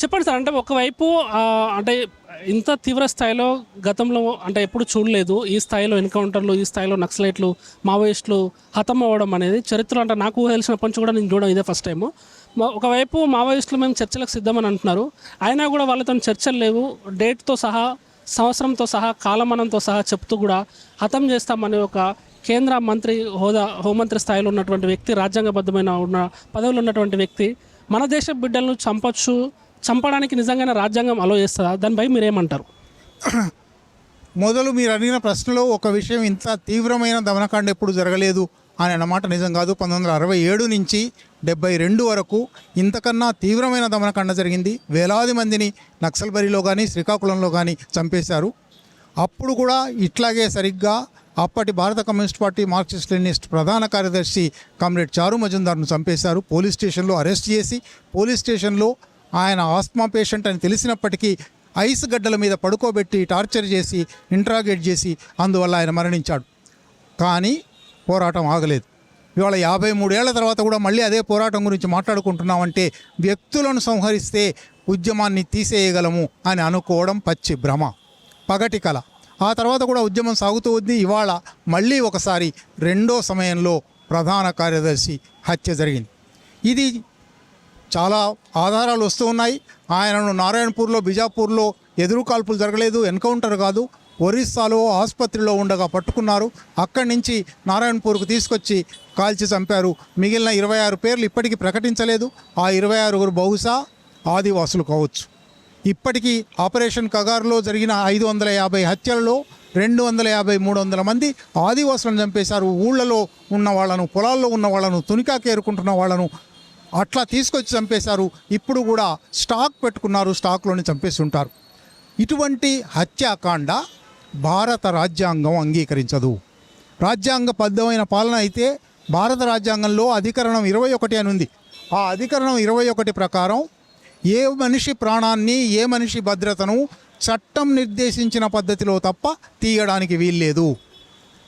చెప్పండి సార్ అంటే ఒకవైపు అంటే ఇంత తీవ్ర స్థాయిలో గతంలో అంటే ఎప్పుడు చూడలేదు. ఈ స్థాయిలో ఎన్కౌంటర్లు ఈ స్థాయిలో నక్సలైట్లు మావోయిస్టులు హతం అవ్వడం అనేది చరిత్ర అంటే నాకు తెలిసినప్పటి నుంచి కూడా నేను చూడడం ఇదే ఫస్ట్ టైము. ఒకవైపు మావోయిస్టులు మేము చర్చలకు సిద్ధమని అంటున్నారు. అయినా కూడా వాళ్ళతో చర్చలు లేవు. డేట్తో సహా సంవత్సరంతో సహా కాలమానంతో సహా చెప్తూ కూడా హతం చేస్తామనే ఒక కేంద్ర మంత్రి హోదా హోంమంత్రి స్థాయిలో ఉన్నటువంటి వ్యక్తి రాజ్యాంగబద్ధమైన ఉన్న పదవిలో ఉన్నటువంటి వ్యక్తి మన దేశ బిడ్డలను చంపచ్చు చంపడానికి నిజంగానే రాజ్యాంగం అలో చేస్తుందా? దానిపై మీరేమంటారు? మొదలు మీరు అడిగిన ప్రశ్నలో ఒక విషయం ఇంత తీవ్రమైన దమనకాండ ఎప్పుడు జరగలేదు అని అన్నమాట నిజం కాదు. పంతొమ్మిది వందల అరవై ఏడు నుంచి డెబ్బై రెండు వరకు ఇంతకన్నా తీవ్రమైన దమనకాండ జరిగింది. వేలాది మందిని నక్సల్బరిలో కానీ శ్రీకాకుళంలో కానీ చంపేశారు. అప్పుడు కూడా ఇట్లాగే సరిగ్గా అప్పటి భారత కమ్యూనిస్ట్ పార్టీ మార్క్సిస్ట్ లెనిస్ట్ ప్రధాన కార్యదర్శి కామ్రేడ్ చారు మజుందార్ను చంపేశారు. పోలీస్ స్టేషన్లో అరెస్ట్ చేసి పోలీస్ స్టేషన్లో ఆయన ఆస్మా పేషెంట్ అని తెలిసినప్పటికీ ఐస్ గడ్డల మీద పడుకోబెట్టి టార్చర్ చేసి ఇంట్రాగేట్ చేసి అందువల్ల ఆయన మరణించాడు. కానీ పోరాటం ఆగలేదు. ఇవాళ యాభై మూడేళ్ళ తర్వాత కూడా మళ్ళీ అదే పోరాటం గురించి మాట్లాడుకుంటున్నామంటే వ్యక్తులను సంహరిస్తే ఉద్యమాన్ని తీసేయగలము అని అనుకోవడం పచ్చి భ్రమ. పగటి కళ ఆ తర్వాత కూడా ఉద్యమం సాగుతూ ఉంది. ఇవాళ మళ్ళీ ఒకసారి రెండో సమయంలో ప్రధాన కార్యదర్శి హత్య జరిగింది. ఇది చాలా ఆధారాలు వస్తూ ఉన్నాయి. ఆయనను నారాయణపూర్లో బిజాపూర్లో ఎదురు కాల్పులు జరగలేదు ఎన్కౌంటర్ కాదు ఒరిస్సాలో ఆసుపత్రిలో ఉండగా పట్టుకున్నారు. అక్కడి నుంచి నారాయణపూర్కు తీసుకొచ్చి కాల్చి చంపారు. మిగిలిన ఇరవై ఆరు పేర్లు ఇప్పటికీ ప్రకటించలేదు. ఆ ఇరవై ఆరుగురు బహుశా ఆదివాసులు కావచ్చు. ఇప్పటికీ ఆపరేషన్ కగార్లో జరిగిన ఐదు వందల యాభై హత్యలలో రెండు వందల యాభై మూడు వందల మంది ఆదివాసులను చంపేశారు. ఊళ్ళలో ఉన్న వాళ్ళను పొలాల్లో ఉన్న వాళ్ళను తునికాకి ఏరుకుంటున్న వాళ్ళను అట్లా తీసుకొచ్చి చంపేశారు. ఇప్పుడు కూడా స్టాక్ పెట్టుకున్నారు స్టాక్లోని చంపేసి ఉంటారు ఇటువంటి హత్యాకాండ భారత రాజ్యాంగం అంగీకరించదు. రాజ్యాంగ రాజ్యాంగబద్ధమైన పాలన అయితే భారత రాజ్యాంగంలో అధికరణం ఇరవై ఒకటి అని ఉంది. ఆ అధికరణం ఇరవై ఒకటి ప్రకారం ఏ మనిషి ప్రాణాన్ని ఏ మనిషి భద్రతను చట్టం నిర్దేశించిన పద్ధతిలో తప్ప తీయడానికి వీల్లేదు.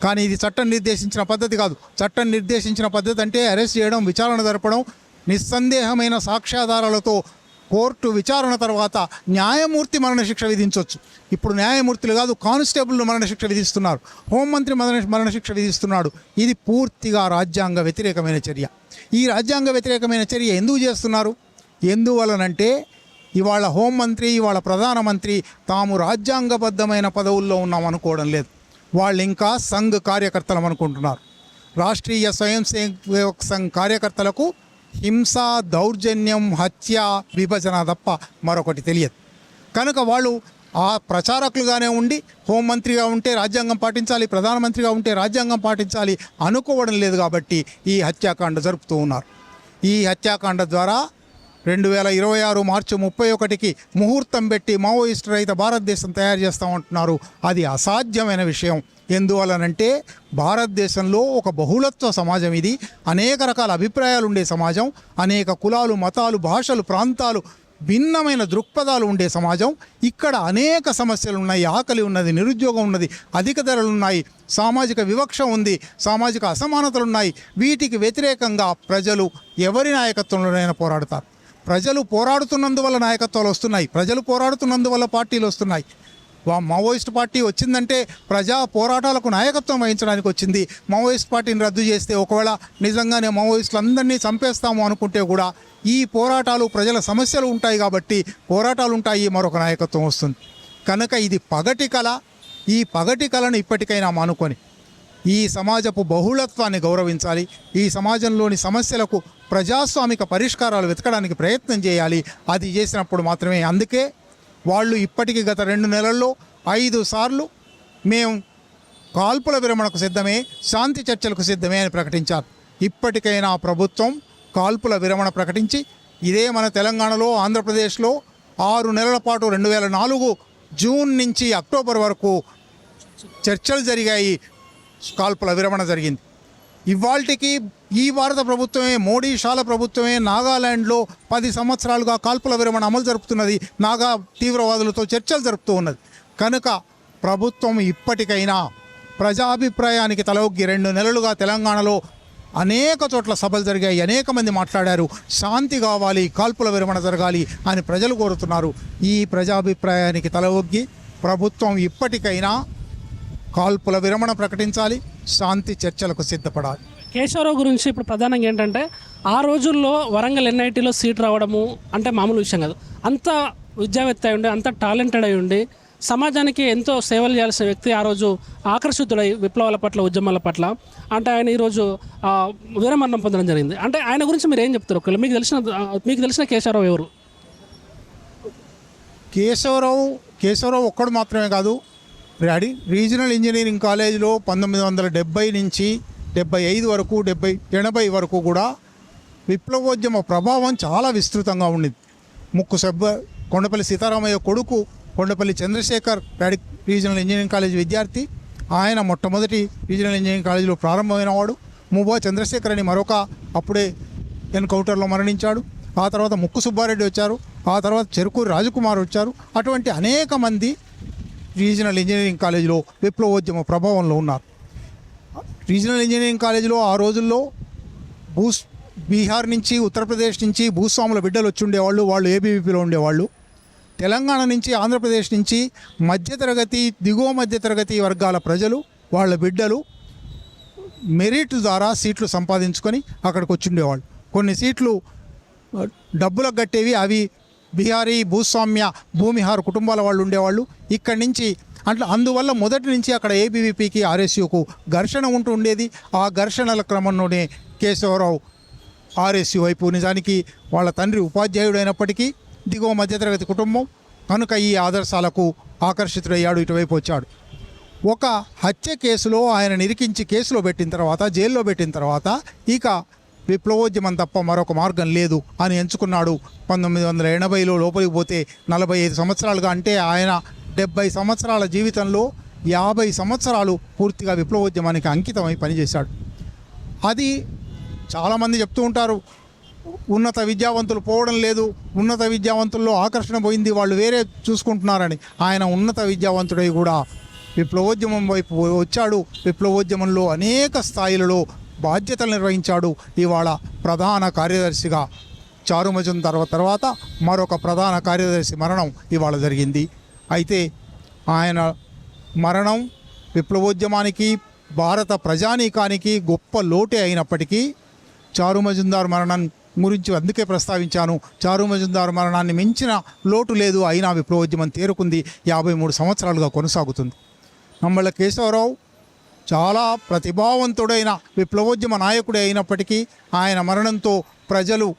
కానీ ఇది చట్టం నిర్దేశించిన పద్ధతి కాదు. చట్టం నిర్దేశించిన పద్ధతి అంటే అరెస్ట్ చేయడం విచారణ జరపడం నిస్సందేహమైన సాక్ష్యాధారాలతో కోర్టు విచారణ తర్వాత న్యాయమూర్తి మరణశిక్ష విధించవచ్చు ఇప్పుడు న్యాయమూర్తులు కాదు కానిస్టేబుల్ మరణశిక్ష విధిస్తున్నారు. హోంమంత్రి మరణ మరణశిక్ష విధిస్తున్నాడు. ఇది పూర్తిగా రాజ్యాంగ వ్యతిరేకమైన చర్య. ఈ రాజ్యాంగ వ్యతిరేకమైన చర్య ఎందుకు చేస్తున్నారు? ఎందువలనంటే ఇవాళ హోంమంత్రి ఇవాళ ప్రధానమంత్రి తాము రాజ్యాంగబద్ధమైన పదవుల్లో ఉన్నాం అనుకోవడం లేదు. వాళ్ళు ఇంకా సంఘ్ కార్యకర్తలం అనుకుంటున్నారు. రాష్ట్రీయ స్వయం సేవక్ సంఘ్ కార్యకర్తలకు హింస దౌర్జన్యం హత్య విభజన తప్ప మరొకటి తెలియదు. కనుక వాళ్ళు ఆ ప్రచారకులుగానే ఉండి హోంమంత్రిగా ఉంటే రాజ్యాంగం పాటించాలి ప్రధానమంత్రిగా ఉంటే రాజ్యాంగం పాటించాలి అనుకోవడం లేదు కాబట్టి ఈ హత్యాకాండ జరుపుతూ ఉన్నారు. ఈ హత్యాకాండ ద్వారా రెండు వేల ఇరవై ఆరు మార్చి ముప్పై ఒకటికి ముహూర్తం పెట్టి మావోయిస్ట్ రహిత భారతదేశం తయారు చేస్తామంటున్నారు. అది అసాధ్యమైన విషయం. ఎందువలనంటే భారతదేశంలో ఒక బహుళత్వ సమాజం ఇది. అనేక రకాల అభిప్రాయాలు ఉండే సమాజం. అనేక కులాలు మతాలు భాషలు ప్రాంతాలు భిన్నమైన దృక్పథాలు ఉండే సమాజం. ఇక్కడ అనేక సమస్యలు ఉన్నాయి. ఆకలి ఉన్నది నిరుద్యోగం ఉన్నది అధిక ధరలు ఉన్నాయి సామాజిక వివక్ష ఉంది సామాజిక అసమానతలు ఉన్నాయి. వీటికి వ్యతిరేకంగా ప్రజలు ఎవరి నాయకత్వంలోనైనా పోరాడతారు. ప్రజలు పోరాడుతున్నందువల్ల నాయకత్వాలు వస్తున్నాయి. ప్రజలు పోరాడుతున్నందువల్ల పార్టీలు వస్తున్నాయి. వా- మావోయిస్ట్ పార్టీ వచ్చిందంటే ప్రజా పోరాటాలకు నాయకత్వం వహించడానికి వచ్చింది. మావోయిస్ట్ పార్టీని రద్దు చేస్తే ఒకవేళ నిజంగానే మావోయిస్టులందరినీ చంపేస్తాము అనుకుంటే కూడా ఈ పోరాటాలు ప్రజల సమస్యలు ఉంటాయి కాబట్టి పోరాటాలు ఉంటాయి మరొక నాయకత్వం వస్తుంది. కనుక ఇది పగటి కళ ఈ పగటి కళను ఇప్పటికైనా మానుకొని ఈ సమాజపు బహుళత్వాన్ని గౌరవించాలి. ఈ సమాజంలోని సమస్యలకు ప్రజాస్వామిక పరిష్కారాలు వెతకడానికి ప్రయత్నం చేయాలి. అది చేసినప్పుడు మాత్రమే. అందుకే వాళ్ళు ఇప్పటికీ గత రెండు నెలల్లో ఐదు సార్లు మేము కాల్పుల విరమణకు సిద్ధమే శాంతి చర్చలకు సిద్ధమే అని ప్రకటించారు. ఇప్పటికైనా ప్రభుత్వం కాల్పుల విరమణ ప్రకటించి ఇదే మన తెలంగాణలో ఆంధ్రప్రదేశ్లో ఆరు నెలల పాటు రెండు వేల నాలుగు జూన్ నుంచి అక్టోబర్ వరకు చర్చలు జరిగాయి. కాల్పుల విరమణ జరిగింది. ఇవాల్టికి ఈ భారత ప్రభుత్వమే మోడీ షాల ప్రభుత్వమే నాగాలాండ్లో పది సంవత్సరాలుగా కాల్పుల విరమణ అమలు జరుపుతున్నది. నాగా తీవ్రవాదులతో చర్చలు జరుపుతూ ఉన్నది. కనుక ప్రభుత్వం ఇప్పటికైనా ప్రజాభిప్రాయానికి తలొగ్గి రెండు నెలలుగా తెలంగాణలో అనేక చోట్ల సభలు జరిగాయి. అనేక మంది మాట్లాడారు. శాంతి కావాలి కాల్పుల విరమణ జరగాలి అని ప్రజలు కోరుతున్నారు. ఈ ప్రజాభిప్రాయానికి తలవగ్గి ప్రభుత్వం ఇప్పటికైనా కాల్పుల విరమణ ప్రకటించాలి శాంతి చర్చలకు సిద్ధపడాలి. కేశవరావు గురించి ఇప్పుడు ప్రధానంగా ఏంటంటే ఆ రోజుల్లో వరంగల్ ఎన్ఐటీలో సీట్ రావడము అంటే మామూలు విషయం కాదు. అంత విద్యావేత్త అయి ఉండి అంత టాలెంటెడ్ అయి ఉండి సమాజానికి ఎంతో సేవలు చేయాల్సిన వ్యక్తి ఆ రోజు ఆకర్షితుడై విప్లవాల పట్ల ఉద్యమాల పట్ల. అంటే ఆయన ఈరోజు వీరమరణం పొందడం జరిగింది. అంటే ఆయన గురించి మీరు ఏం చెప్తారు? ఒకవేళ మీకు తెలిసిన మీకు తెలిసిన కేశవరావు ఎవరు? కేశవరావు కేశవరావు ఒక్కడు మాత్రమే కాదు రెడీ? రీజనల్ ఇంజనీరింగ్ కాలేజీలో పంతొమ్మిది వందల డెబ్బై నుంచి డెబ్బై ఐదు వరకు డెబ్బై ఎనభై వరకు కూడా విప్లవోద్యమ ప్రభావం చాలా విస్తృతంగా ఉండింది. ముక్కు సబ్బ కొండపల్లి సీతారామయ్య కొడుకు కొండపల్లి చంద్రశేఖర్ రెడీ రీజనల్ ఇంజనీరింగ్ కాలేజ్ విద్యార్థి. ఆయన మొట్టమొదటి రీజనల్ ఇంజనీరింగ్ కాలేజీలో ప్రారంభమైన వాడు. ముబా చంద్రశేఖర్ అని మరొక అప్పుడే ఎన్కౌంటర్లో మరణించాడు. ఆ తర్వాత ముక్కు సుబ్బారెడ్డి వచ్చారు. ఆ తర్వాత చెరుకూరి రాజకుమార్ వచ్చారు. అటువంటి అనేక మంది రీజనల్ ఇంజనీరింగ్ కాలేజీలో విప్లవోద్యమ ప్రభావంలో ఉన్నారు. రీజనల్ ఇంజనీరింగ్ కాలేజీలో ఆ రోజుల్లో భూస్ బీహార్ నుంచి ఉత్తరప్రదేశ్ నుంచి భూస్వాముల బిడ్డలు వచ్చి ఉండేవాళ్ళు వాళ్ళు ఏబీవీపీలో ఉండేవాళ్ళు. తెలంగాణ నుంచి ఆంధ్రప్రదేశ్ నుంచి మధ్యతరగతి దిగువ మధ్యతరగతి వర్గాల ప్రజలు వాళ్ళ బిడ్డలు మెరిట్ ద్వారా సీట్లు సంపాదించుకొని అక్కడికి వచ్చి ఉండేవాళ్ళు. కొన్ని సీట్లు డబ్బులకు కట్టేవి అవి బిహారీ భూస్వామ్య భూమిహార్ కుటుంబాల వాళ్ళు ఉండేవాళ్ళు. ఇక్కడి నుంచి అట్లా అందువల్ల మొదటి నుంచి అక్కడ ఏబీవీపీకి ఆర్ఎస్యుకు ఘర్షణ ఉంటూ ఉండేది. ఆ ఘర్షణల క్రమంలోనే కేశవరావు ఆర్ఎస్యు వైపు నిజానికి వాళ్ళ తండ్రి ఉపాధ్యాయుడు అయినప్పటికీ దిగువ మధ్యతరగతి కుటుంబం. కనుక ఈ ఆదర్శాలకు ఆకర్షితుడయ్యాడు ఇటువైపు వచ్చాడు. ఒక హత్య కేసులో ఆయన నిరికించి కేసులో పెట్టిన తర్వాత జైల్లో పెట్టిన తర్వాత ఇక విప్లవోద్యమం తప్ప మరొక మార్గం లేదు అని ఎంచుకున్నాడు. పంతొమ్మిది వందల ఎనభైలో లోపలికి పోతే నలభై ఐదు సంవత్సరాలుగా అంటే ఆయన డెబ్బై సంవత్సరాల జీవితంలో యాభై సంవత్సరాలు పూర్తిగా విప్లవోద్యమానికి అంకితమై పనిచేశాడు. అది చాలామంది చెప్తూ ఉంటారు. ఉన్నత విద్యావంతులు పోవడం లేదు. ఉన్నత విద్యావంతుల్లో ఆకర్షణ పోయింది. వాళ్ళు వేరే చూసుకుంటున్నారని ఆయన ఉన్నత విద్యావంతుడై కూడా విప్లవోద్యమం వైపు వచ్చాడు. విప్లవోద్యమంలో అనేక స్థాయిలలో బాధ్యతలు నిర్వహించాడు ఇవాళ ప్రధాన కార్యదర్శిగా చారు మజుందార్ తర్వాత మరొక ప్రధాన కార్యదర్శి మరణం ఇవాళ జరిగింది. అయితే ఆయన మరణం విప్లవోద్యమానికి భారత ప్రజానీకానికి గొప్ప లోటే అయినప్పటికీ చారు మజుందార్ మరణం గురించి అందుకే ప్రస్తావించాను. చారు మజుందార్ మరణాన్ని మించిన లోటు లేదు. అయినా విప్లవోద్యమం తేరుకుంది. యాభై మూడు సంవత్సరాలుగా కొనసాగుతుంది. నమ్మళ్ళ కేశవరావు చాలా ప్రతిభావంతుడైన విప్లవోద్యమ నాయకుడే అయినప్పటికీ ఆయన మరణంతో ప్రజలు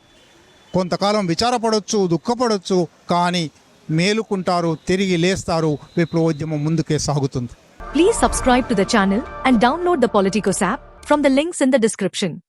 కొంతకాలం విచారపడవచ్చు దుఃఖపడవచ్చు కానీ మేలుకుంటారు తిరిగి లేస్తారు విప్లవోద్యమం ముందుకే సాగుతుంది. Please subscribe to the channel and download the Politicos app from the links in the description